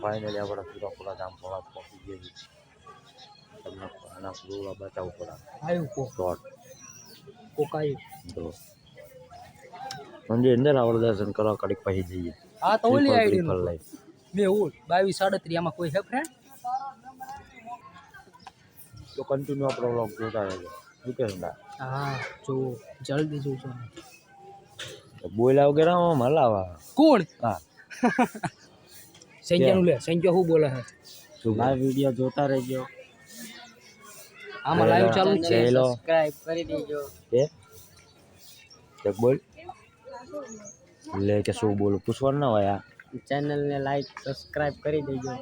Finally આપણે પૂરા પૂરા ગામ પોળા પહોંચી ગયા છીએ. તમને આના પૂરા બતાવું પડે કો? શોર્ટ કોક આવ્યું તો મંદિર અંદર આપણે દર્શન કરવા કડીક પછી જઈએ. હા તો ઓલી આઈડી શ્રીફળ લઈ મેં ઓલ બાવીસ સાડત્રીસ આમાં કોઈ હે ફ્રેન્ડ તો કન્ટિન્યુ આપણો વ્લોગ જોતા રહેજો. કે હા જો જલ્દી જોજો. બોલ્યા વગેરે હલાવા કોણ? હા. સંજયનું લે સંજય શું બોલે? છે લાઈવ વીડિયો જોતા રહેજો. આમાં લાઈવ ચાલુ છે. સબસ્ક્રાઇબ કરી દેજો. કે ચેક બોલ. લે કે શું બોલું? પૂછવાનું ના હોય આ. ચેનલને લાઈક સબસ્ક્રાઇબ કરી દેજો.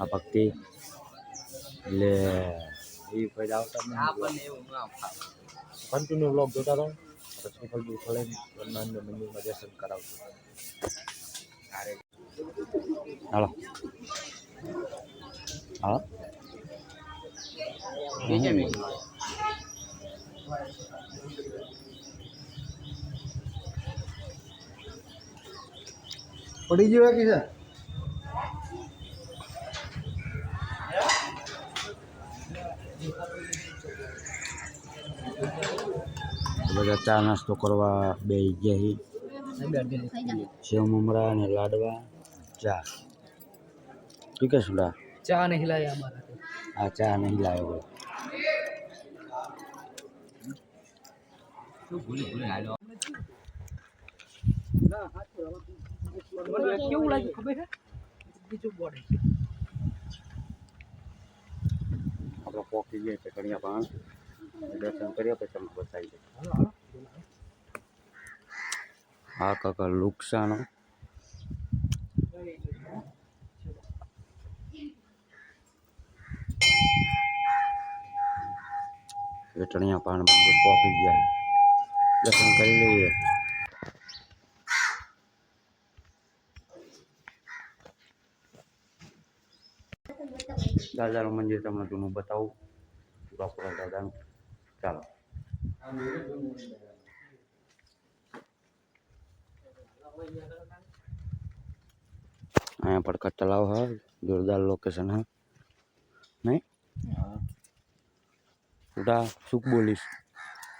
આ ભક્તિ. એટલે એ ફાયદા આવતા જ આપણને એવું ના કન્ટિન્યુ વ્લોગ જોતા રહો. પછી ફળ ફળે હનુમાન મંદિરમાં દર્શન કરાવશું હાલો હાલો પડી ગયો કે છે બધા ચા નાસ્તો કરવા બે ગયા સેવ મમરા અને લાડવા ચા. ઠીક કે સુડા ચા નહીં અમારા આ ચા નહીં લાવ્યો મને કેવું લાગ્યું ખબર છે? બીજું બોડે આપણે પોકી ગયા છે કણિયા પાણ દર્શન કર્યા પછી તમને બતાવી દે હા કાકા લુકસાનો. વેટણિયા પાણ પોકી ગયા દર્શન કરી લઈએ. દાદાનું મંદિર તમને જૂનું બતાવું. સુરાપુરા દાદાનું. ચાલો. અહીંયા પડખા તળાવ હા, જોરદાર લોકેશન હા. નહીં? ઉડા સુખ બોલીશ.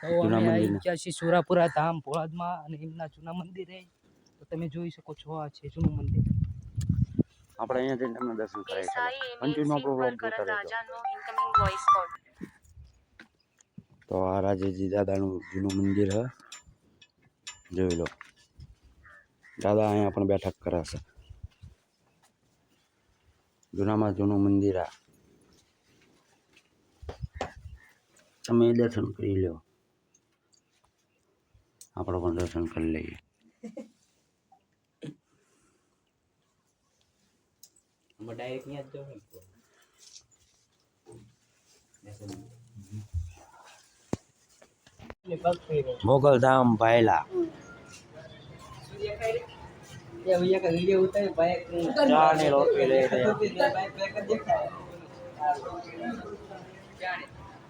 જૂના મંદિર છીએ સુરાપુરા ધામ પોળાદમાં અને એમના જૂના મંદિરે તો તમે જોઈ શકો છો આ છે જૂનું મંદિર. આપણે અહીંયા જઈને તમને દર્શન કરાવી કન્ટિન્યુ આપણો વ્લોગ જોતા રહેજો. તો આ રાજાજી દાદાનું જૂનું મંદિર હે. જોઈ લો. દાદા અહીંયા પણ બેઠક કરાશે. જૂનામાં જૂનું મંદિર આ. તમે દર્શન કરી લો આપણે પણ દર્શન કરી લઈએ. ડાયરેક્ટ ત્યાં જ જવું મોગલધામ ભાયલા ચા ને રોટલી લઈ રહ્યા.